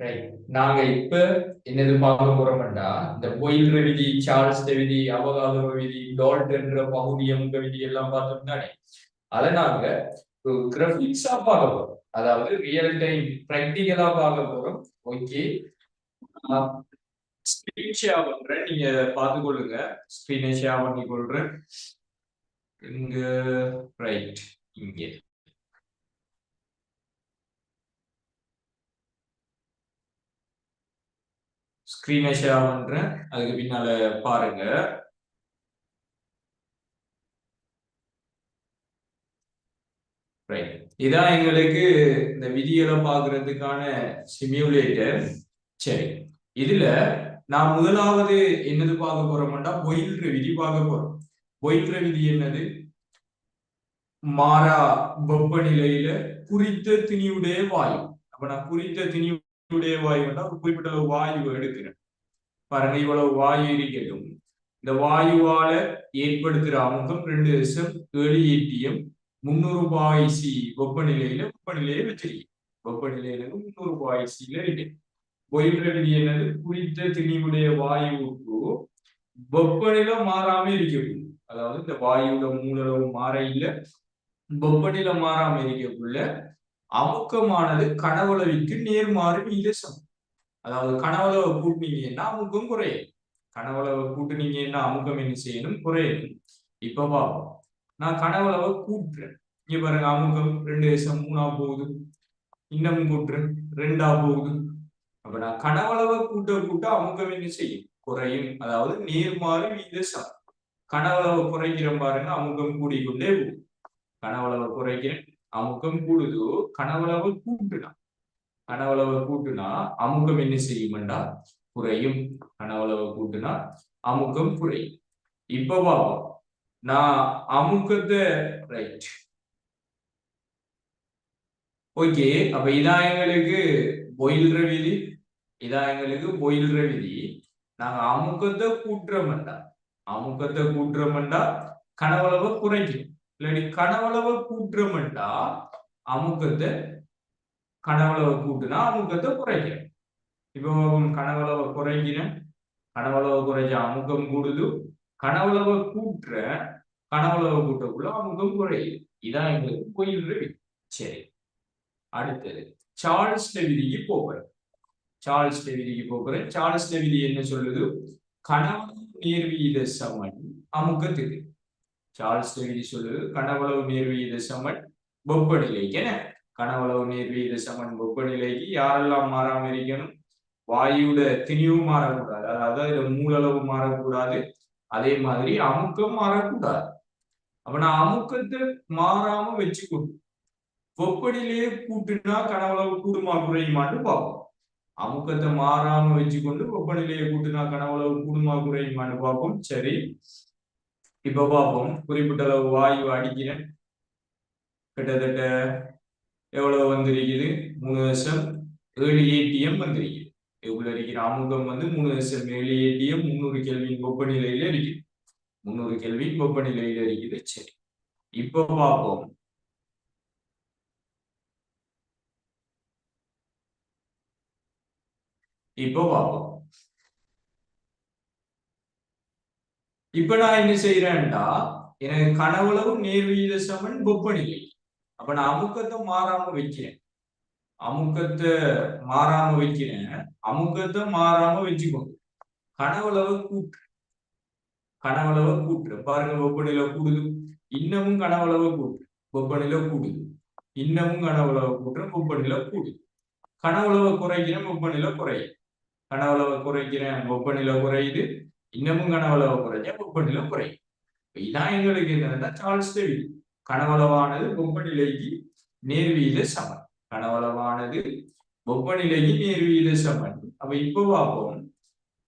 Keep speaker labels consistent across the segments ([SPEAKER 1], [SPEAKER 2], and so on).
[SPEAKER 1] Right நாங்க இப்ப என்னது பார்க்க போறோம்டா இந்த பொயில் விதி சார்ல்ஸ் விதி அவகாதோ விதி டால்டன்ற பகுதியம் விதி எல்லாம் பார்த்தோம் தானே அதை நாங்க கிராஃபிக்ஸா பார்க்க போறோம். அதாவது ரியல் டைம் பிராக்டிக்கலா பார்க்க போறோம். ஓகே ஸ்கிரீன் ஷேர் பண்றேன். நீங்க பார்த்து கொள்ளுங்க. ஸ்கிரீனை ஷேர் பண்ணி கொள்றேன். இங்க ரைட் இங்கே. ஸ்கிரீனை ஷேர் பண்றேன் அதுக்கு பின்னால பாருங்க. ரைட் இதான் எங்களுக்கு இந்த விதிகளை பாக்குறதுக்கான சிமியுலேட்டர் சரி. இதுல நான் முதலாவது என்னது பார்க்க போறோம்னா பொயில்ற விதி பார்க்க போறோம். பொயில்ற விதி என்னது? மாறா வெப்பநிலையில குறித்த திணியுடைய வாயு. அப்ப நான் குறித்த வாயு வாயுன்னா ஒரு குறிப்பிட்ட வாயு எடுக்கிறேன் பாருங்க இவ்வளவு வாயு இருக்கட்டும் இந்த வாயுவால ஏற்படுத்துற அமுகம் ரெண்டு லட்சம் ஏழு ஏடிஎம் முன்னூறு பாய்சி வெப்பநிலையில வெப்பநிலையை வச்சிருக்கேன் வெப்பநிலையில முன்னூறு பாய்சியில இருக்கு. பொயில்ற என்னது? குறித்த திணிவுடைய வாயுவுக்கு வெப்பநிலை மாறாம இருக்கக்கூடும் அதாவது இந்த வாயுவோட மூலளவு மாற இல்ல. வெப்பநிலை மாறாம இருக்கக்குள்ள அமுக்கமானது கனவுளவிக்கு நேர்மாறு வீத அதாவது கனவுளவை கூட்டினீங்கன்னா அமுக்கம் குறையும். கனவளவை கூட்டினீங்கன்னா அமுக்கம் என்ன செய்யணும்? குறையணும் இப்ப பாப்போம் நான் கனவளவை கூட்டுறேன். இங்க பாருங்க அமுகம் ரெண்டு தேசம் மூணா போகுது. இன்னமும் கூட்டுறேன். ரெண்டா போகுது. அப்ப நான் கனவளவை கூட்ட கூட்ட அமுகம் என்ன செய்யும்? குறையும். அதாவது நேர்மாறு வீத கனவளவை குறைக்கிறேன் பாருங்க அமுகம் கூடிக்கொண்டே போகும். கனவளவை குறைக்கிறேன். அமுகம் கூடுதோ கனவளவை கூட்டுனா. கனவளவை கூட்டுனா அமுகம் என்ன செய்யும்டா குறையும். கனவளவை கூட்டுனா அமுகம் குறையும். இப்ப பாப்போம். நான் அமுக்கத்தை ரைட் ஓகே அப்ப இதான் எங்களுக்கு பொயில்ற விதி. இதான் எங்களுக்கு பொயில்ற விதி. நாங்க அமுக்கத்தை கூட்டுறோம்டா அமுக்கத்தை கூட்டுறோம்டா கனவளவை குறைக்கணும் இல்லாட்டி கனவளவை கூட்டுறோம்டா அமுக்கத்தை கனவளவை கூட்டுனா அமுக்கத்தை குறைக்கிறேன் இப்போ கனவளவை குறைக்கிறேன் கனவளவை குறைஞ்ச அமுகம் கூடுது. கனவளவை கூட்டுற கனவளவை கூட்டக்குள்ள அமுகம் குறையுது. இதான் எங்களுக்கு கோயில் விதி. சரி. அடுத்தது சார்ல்ஸ் விதிக்கு போகிறேன் சார்ல்ஸ் விதிக்கு போகிறேன் சார்ல்ஸ் விதி என்ன சொல்லுது? கனவளவு நேர்வீத சமன் அமுக்கத்துக்கு. சார்ல்ஸ் விதி சொல்லுது கனவளவு நேர்வீத சமன் வெப்பநிலைக்கு என்ன கனவளவு நேர்வீத சமன் வெப்பநிலைக்கு யாரெல்லாம் மாறாம இருக்கணும்? வாயுட திணிவு மாறக்கூடாது. அதாவது இதுல மூலளவு மாறக்கூடாது. அதே மாதிரி அமுக்கம் மாறக்கூடாது. அப்ப நான் அமுக்கத்தை மாறாம வச்சுக்கணும். வெப்பநிலையே கூட்டுனா கனவளவு கூடுமா குறையுமான்னு பார்ப்போம். அமுக்கத்தை மாறாம வச்சுக்கொண்டு வெப்பநிலையை கூட்டுனா கனவளவு கூடுமா குறையுமான்னு பார்ப்போம். சரி. இப்ப பார்ப்போம் குறிப்பிட்ட அளவு வாயு அடிக்கிறேன் கிட்டத்தட்ட எவ்வளவு வந்திருக்குது? மூணு லட்சம் ஏழு ஏடிஎம் வந்திருக்குது. இவ்வளவு இருக்கிற அமுகம் வந்து மூணு லட்சம் ஏழு ஏடிஎம் முந்நூறு கேள்வியின் வெப்பநிலையில இருக்குது. முந்நூறு கேள்வியின் வெப்பநிலையில இருக்குது. சரி. இப்ப பார்ப்போம் இப்போ பார்ப்போம் இப்ப நான் என்ன செய்யறேன்டா எனக்கு கனவுளவு நேர்வீத சமன் வெப்பநிலை அப்ப நான் அமுக்கத்தை மாறாம வைக்கிறேன். அமுக்கத்தை மாறாம வைக்கிறேன். அமுக்கத்தை மாறாம வச்சுக்கோங்க கனவுளவை கூட்டு கனவளவை கூட்டு பாருங்க வெப்பநிலை கூடுது. இன்னமும் கனவளவை கூட்டு வெப்பநிலை கூடுது. இன்னமும் கனவுளவை கூட்டுறேன் வெப்பநிலை கூடுது. கனவுளவை குறைக்கிறேன் வெப்பநிலை குறையுது கனவளவை குறைக்கிறேன் வெப்பநிலை குறையுது. இன்னமும் கனவளவை குறைஞ்ச வெப்பநிலை குறையும். இதான் எங்களுக்கு என்னன்னா சார்ல்ஸ் விதி கனவளவானது வெப்பநிலைக்கு நேர்வீத சமன். கனவளவானது வெப்பநிலைக்கு நேர்வீத சமன். அப்ப இப்ப பார்ப்போம்.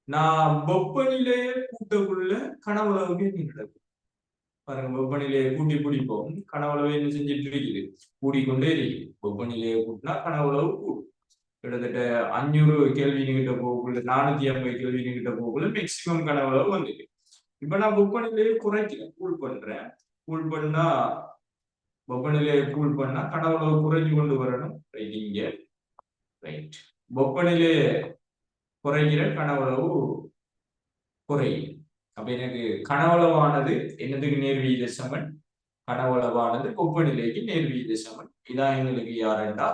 [SPEAKER 1] நான் வெப்பநிலையை கூட்டக்குள்ள கனவளவுக்கு என்ன நடக்கும்? பாருங்க வெப்பநிலையை கூட்டி பிடிப்போம். கனவளவு என்ன செஞ்சுட்டு இருக்குது? கூடிக்கொண்டே இருக்குது. வெப்பநிலையை கூட்டினா கனவளவு கூடும். கிட்டத்தட்ட அஞ்சூறு கேள்விங்கிட்ட போகக்குள்ள நானூத்தி ஐம்பது கேள்விங்கிட்ட போகக்குள்ள மேக்சிமம் கனவு வந்துட்டு இப்ப நான் வெப்பநிலையை குறைக்கிறேன் கூல் பண்றேன். கூல் பண்ணா வெப்பநிலையை கூல் பண்ணா கனவளவு குறைஞ்சு கொண்டு வரணும். ரைட் இங்க. ரைட் வெப்பநிலையை குறைகிற கனவளவு குறையும் அப்ப எனக்கு கனவளவானது என்னதுக்கு நேர்வீத சமன் கனவளவானது வெப்பநிலைக்கு நேர்வீத சமன் இதான் எங்களுக்கு யாருண்டா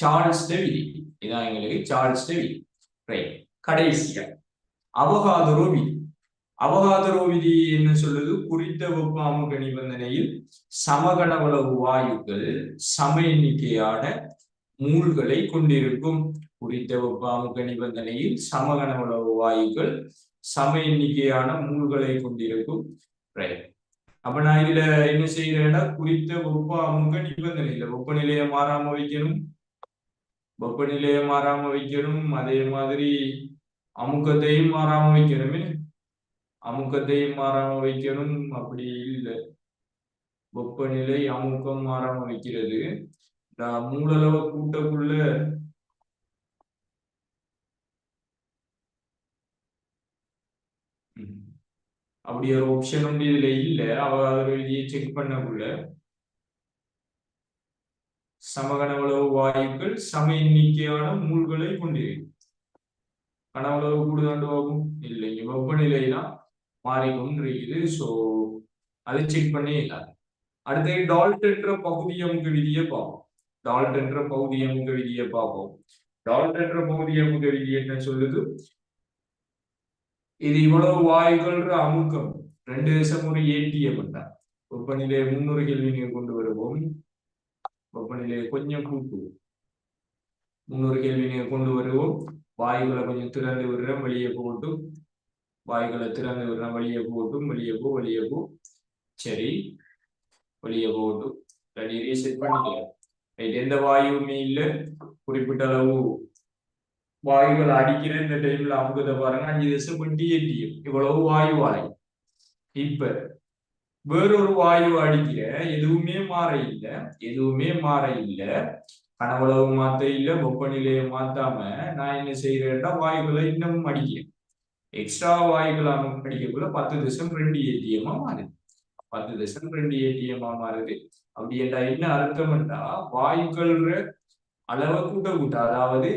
[SPEAKER 1] சார்ல்ஸ் டெவிலி இதான் எங்களுக்கு சார்ல்ஸ் டெவிலி ரைட் கடைசியா. அவகாதரோ விதி அவகாதரோ விதி என்ன சொல்லுது? குறித்த வெப்ப அமுக நிபந்தனையில் சமகனவளவு வாயுக்கள் சம எண்ணிக்கையான மூல்களை கொண்டிருக்கும். குறித்த வெப்ப அமுக நிபந்தனையில் சமகனவளவு வாயுக்கள் சம எண்ணிக்கையான மூல்களை கொண்டிருக்கும். ரைட் அப்ப நான் இதுல என்ன செய்யறேன்னா குறித்த வெப்ப அமுக நிபந்தனையில வெப்பநிலையை மாறாம வைக்கணும். வெப்பநிலையை மாறாம வைக்கணும். அதே மாதிரி அமுக்கத்தையும் மாறாம வைக்கணுமே. அமுக்கத்தையும் மாறாம வைக்கணும். அப்படி இல்லை. வெப்பநிலை அமுக்கம் மாறாம வைக்கிறது. இந்த மூலளவு கூட்டக்குள்ள அப்படி ஒரு ஆப்ஷன் வந்து இதுல இல்ல. அவ எழுதியை செக் பண்ணக்குள்ள சமகனவளவு வாயுக்கள் சம எண்ணிக்கையான மூல்களை கொண்டிருக்கும் கனவளவு கூடுதாண்டு ஆகும் இல்லைங்க வெப்பநிலை தான் மாறிக்கொண்டிருக்குது ஸோ அதை செக் பண்ணே இல்லை அடுத்து என்ற பகுதி அமுக விதியை பார்ப்போம். என்ற பகுதி அமுக விதியை பார்ப்போம். டால்டன்ற பகுதி அமுக விதி என்ன சொல்லுது? இது இவ்வளவு வாயுகள்ன்ற அமுக்கம். ரெண்டு தேசம் ஒரு ஏடிஎம் தான் வெப்பநிலையை கேள்வி நீங்க கொண்டு வருவோம். வெப்பநிலையை கொஞ்சம் கூட்டுவோம் முன்னூறு கேள்விங்க கொண்டு வருவோம் வாயுகளை கொஞ்சம் திறந்து விடுறேன் வெளியே போட்டும் வாயுகளை திறந்து விடுறேன் வெளியே போட்டும் வெளியே போ வெளியே போ சரி வெளியே போகட்டும் ரெடி ரீசெட் பண்ணிக்கலாம் ரைட் எந்த வாயுவுமே இல்லை குறிப்பிட்ட அளவு வாயுகள் அடிக்கிற இந்த டைம்ல அமுகத்தை பாருங்க அஞ்சு தசம் டிஎன்டிஎம் இவ்வளவு வாயு வாய் இப்ப வேறொரு வாயு அடிக்கிற எதுவுமே மாற இல்லை எதுவுமே மாற இல்லை. கனவுளவு மாத்த இல்லை வெப்பநிலையை மாத்தாம நான் என்ன செய்யறேன்னா வாயுகளை இன்னமும் அடிக்கிறேன் எக்ஸ்ட்ரா வாயுகள் அடிக்கக்குள்ள பத்து தசம் ரெண்டு ஏடிஎம்மா மாறுது. பத்து தசம் ரெண்டு ஏடிஎம்மா மாறுது. அப்படி என்றா என்ன அர்த்தம்னா வாயுக்கள்ன்ற அளவை கூட்ட கூட்ட அதாவது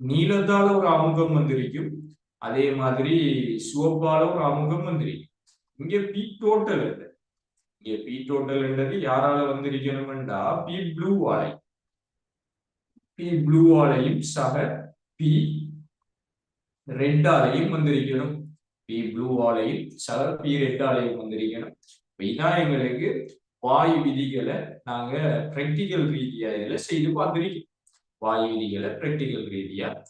[SPEAKER 1] நீளத்தால ஒரு அமுகம் வந்திருக்கும் அதே மாதிரி சிவப்பால ஒரு அமுகம் வந்திருக்கும். இங்க பீக் டோட்டல் இங்க பி டோட்டல் என்றது யாரால வந்திருக்கணும்டா பி ப்ளூ ஆலை. பி ப்ளூ ஆலையும் சக பி ரெட்டாலையும் வந்திருக்கணும். பி ப்ளூ ஆலையும் சக பி ரெட்டாலையும் வந்திருக்கணும். இதான் எங்களுக்கு வாயு விதிகளை நாங்க பிராக்டிக்கல் ரீதியா இதுல செய்து பார்த்திருக்கோம். வாயு விதிகளை பிராக்டிக்கல் ரீதியா